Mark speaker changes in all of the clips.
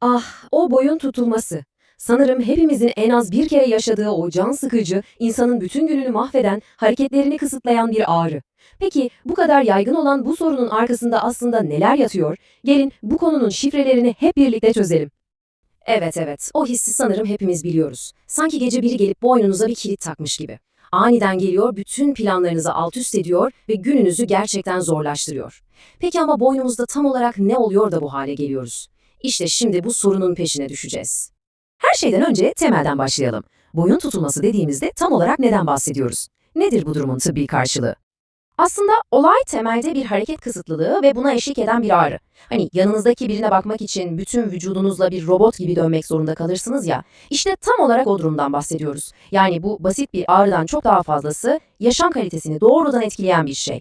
Speaker 1: Ah, o boyun tutulması. Sanırım hepimizin en az bir kere yaşadığı o can sıkıcı, insanın bütün gününü mahveden, hareketlerini kısıtlayan bir ağrı. Peki bu kadar yaygın olan bu sorunun arkasında aslında neler yatıyor? Gelin bu konunun şifrelerini hep birlikte çözelim. Evet evet, o hissi sanırım hepimiz biliyoruz. Sanki gece biri gelip boynunuza bir kilit takmış gibi. Aniden geliyor, bütün planlarınızı alt üst ediyor ve gününüzü gerçekten zorlaştırıyor. Peki ama boynumuzda tam olarak ne oluyor da bu hale geliyoruz? İşte şimdi bu sorunun peşine düşeceğiz. Her şeyden önce temelden başlayalım. Boyun tutulması dediğimizde tam olarak neden bahsediyoruz? Nedir bu durumun tıbbi karşılığı? Aslında olay temelde bir hareket kısıtlılığı ve buna eşlik eden bir ağrı. Hani yanınızdaki birine bakmak için bütün vücudunuzla bir robot gibi dönmek zorunda kalırsınız ya. İşte tam olarak o durumdan bahsediyoruz. Yani bu basit bir ağrıdan çok daha fazlası yaşam kalitesini doğrudan etkileyen bir şey.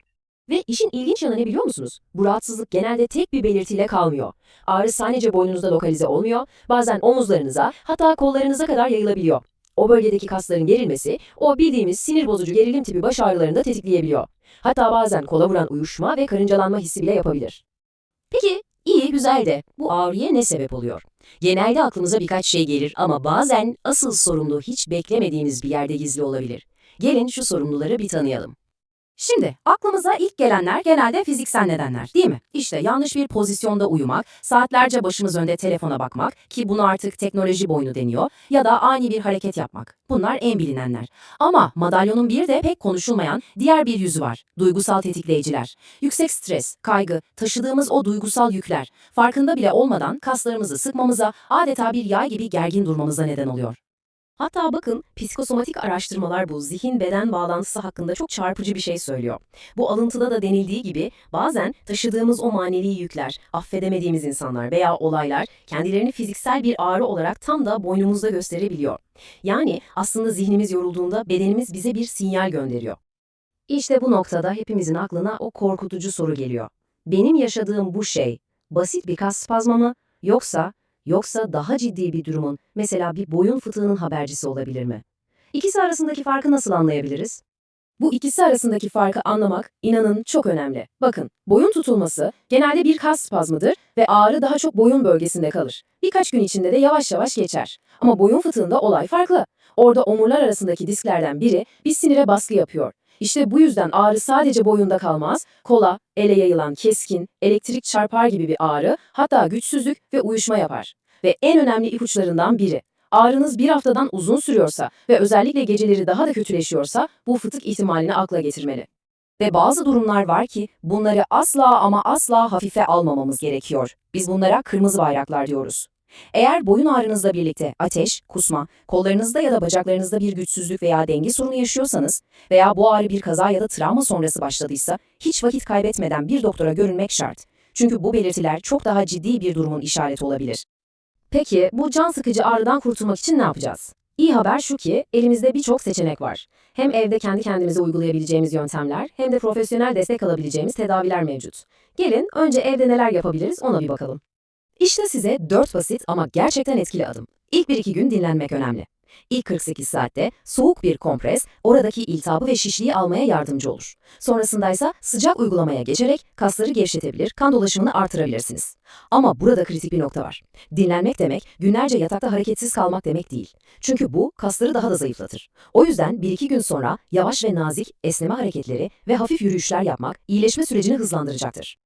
Speaker 1: Ve işin ilginç yanı ne biliyor musunuz? Bu rahatsızlık genelde tek bir belirtiyle kalmıyor. Ağrı sadece boynunuzda lokalize olmuyor, bazen omuzlarınıza hatta kollarınıza kadar yayılabiliyor. O bölgedeki kasların gerilmesi, o bildiğimiz sinir bozucu gerilim tipi baş ağrılarını da tetikleyebiliyor. Hatta bazen kola vuran uyuşma ve karıncalanma hissi bile yapabilir. Peki, iyi güzel de bu ağrıya ne sebep oluyor? Genelde aklımıza birkaç şey gelir ama bazen asıl sorumlu hiç beklemediğimiz bir yerde gizli olabilir. Gelin şu sorumluları bir tanıyalım. Şimdi aklımıza ilk gelenler genelde fiziksel nedenler değil mi? İşte yanlış bir pozisyonda uyumak, saatlerce başımız önde telefona bakmak ki bunu artık teknoloji boynu deniyor ya da ani bir hareket yapmak. Bunlar en bilinenler. Ama madalyonun bir de pek konuşulmayan diğer bir yüzü var. Duygusal tetikleyiciler. Yüksek stres, kaygı, taşıdığımız o duygusal yükler farkında bile olmadan kaslarımızı sıkmamıza adeta bir yay gibi gergin durmamıza neden oluyor. Hatta bakın psikosomatik araştırmalar bu zihin beden bağlantısı hakkında çok çarpıcı bir şey söylüyor. Bu alıntıda da denildiği gibi bazen taşıdığımız o manevi yükler, affedemediğimiz insanlar veya olaylar kendilerini fiziksel bir ağrı olarak tam da boynumuzda gösterebiliyor. Yani aslında zihnimiz yorulduğunda bedenimiz bize bir sinyal gönderiyor. İşte bu noktada hepimizin aklına o korkutucu soru geliyor. Benim yaşadığım bu şey basit bir kas spazmı mı yoksa Yoksa daha ciddi bir durumun, mesela bir boyun fıtığının habercisi olabilir mi? İkisi arasındaki farkı nasıl anlayabiliriz? Bu ikisi arasındaki farkı anlamak, inanın çok önemli. Bakın, boyun tutulması genelde bir kas spazmıdır ve ağrı daha çok boyun bölgesinde kalır. Birkaç gün içinde de yavaş yavaş geçer. Ama boyun fıtığında olay farklı. Orada omurlar arasındaki disklerden biri bir sinire baskı yapıyor. İşte bu yüzden ağrı sadece boyunda kalmaz, kola, ele yayılan keskin, elektrik çarpar gibi bir ağrı, hatta güçsüzlük ve uyuşma yapar. Ve en önemli ipuçlarından biri. Ağrınız bir haftadan uzun sürüyorsa ve özellikle geceleri daha da kötüleşiyorsa bu fıtık ihtimalini akla getirmeli. Ve bazı durumlar var ki bunları asla ama asla hafife almamamız gerekiyor. Biz bunlara kırmızı bayraklar diyoruz. Eğer boyun ağrınızla birlikte ateş, kusma, kollarınızda ya da bacaklarınızda bir güçsüzlük veya denge sorunu yaşıyorsanız veya bu ağrı bir kaza ya da travma sonrası başladıysa hiç vakit kaybetmeden bir doktora görünmek şart. Çünkü bu belirtiler çok daha ciddi bir durumun işareti olabilir. Peki bu can sıkıcı ağrıdan kurtulmak için ne yapacağız? İyi haber şu ki elimizde birçok seçenek var. Hem evde kendi kendimize uygulayabileceğimiz yöntemler hem de profesyonel destek alabileceğimiz tedaviler mevcut. Gelin önce evde neler yapabiliriz ona bir bakalım. İşte size 4 basit ama gerçekten etkili adım. İlk 1-2 gün dinlenmek önemli. İlk 48 saatte soğuk bir kompres oradaki iltihabı ve şişliği almaya yardımcı olur. Sonrasında ise sıcak uygulamaya geçerek kasları gevşetebilir, kan dolaşımını artırabilirsiniz. Ama burada kritik bir nokta var. Dinlenmek demek günlerce yatakta hareketsiz kalmak demek değil. Çünkü bu kasları daha da zayıflatır. O yüzden 1-2 gün sonra yavaş ve nazik esneme hareketleri ve hafif yürüyüşler yapmak iyileşme sürecini hızlandıracaktır.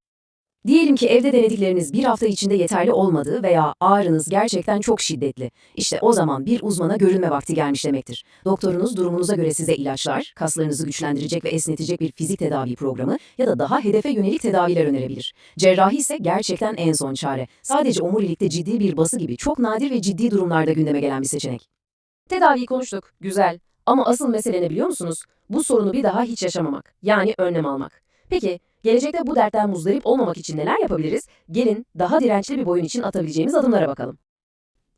Speaker 1: Diyelim ki evde denedikleriniz bir hafta içinde yeterli olmadı veya ağrınız gerçekten çok şiddetli. İşte o zaman bir uzmana görünme vakti gelmiş demektir. Doktorunuz durumunuza göre size ilaçlar, kaslarınızı güçlendirecek ve esnetecek bir fizik tedavi programı ya da daha hedefe yönelik tedaviler önerebilir. Cerrahi ise gerçekten en son çare. Sadece omurilikte ciddi bir bası gibi çok nadir ve ciddi durumlarda gündeme gelen bir seçenek. Tedaviyi konuştuk, güzel. Ama asıl mesele ne biliyor musunuz? Bu sorunu bir daha hiç yaşamamak. Yani önlem almak. Peki, gelecekte bu dertten muzdarip olmamak için neler yapabiliriz? Gelin daha dirençli bir boyun için atabileceğimiz adımlara bakalım.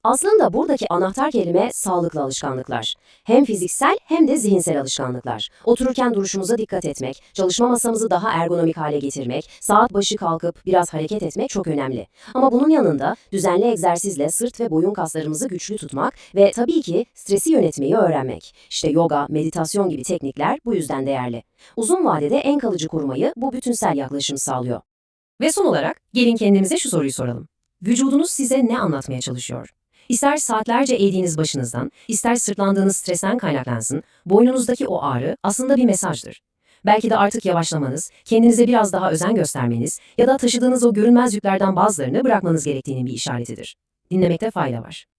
Speaker 1: Aslında buradaki anahtar kelime sağlıklı alışkanlıklar. Hem fiziksel hem de zihinsel alışkanlıklar. Otururken duruşumuza dikkat etmek, çalışma masamızı daha ergonomik hale getirmek, saat başı kalkıp biraz hareket etmek çok önemli. Ama bunun yanında düzenli egzersizle sırt ve boyun kaslarımızı güçlü tutmak ve tabii ki stresi yönetmeyi öğrenmek. İşte yoga, meditasyon gibi teknikler bu yüzden değerli. Uzun vadede en kalıcı korumayı bu bütünsel yaklaşım sağlıyor. Ve son olarak gelin kendimize şu soruyu soralım. Vücudunuz size ne anlatmaya çalışıyor? İster saatlerce eğdiğiniz başınızdan, ister sırtlandığınız stresten kaynaklansın, boynunuzdaki o ağrı aslında bir mesajdır. Belki de artık yavaşlamanız, kendinize biraz daha özen göstermeniz ya da taşıdığınız o görünmez yüklerden bazılarını bırakmanız gerektiğinin bir işaretidir. Dinlemekte fayda var.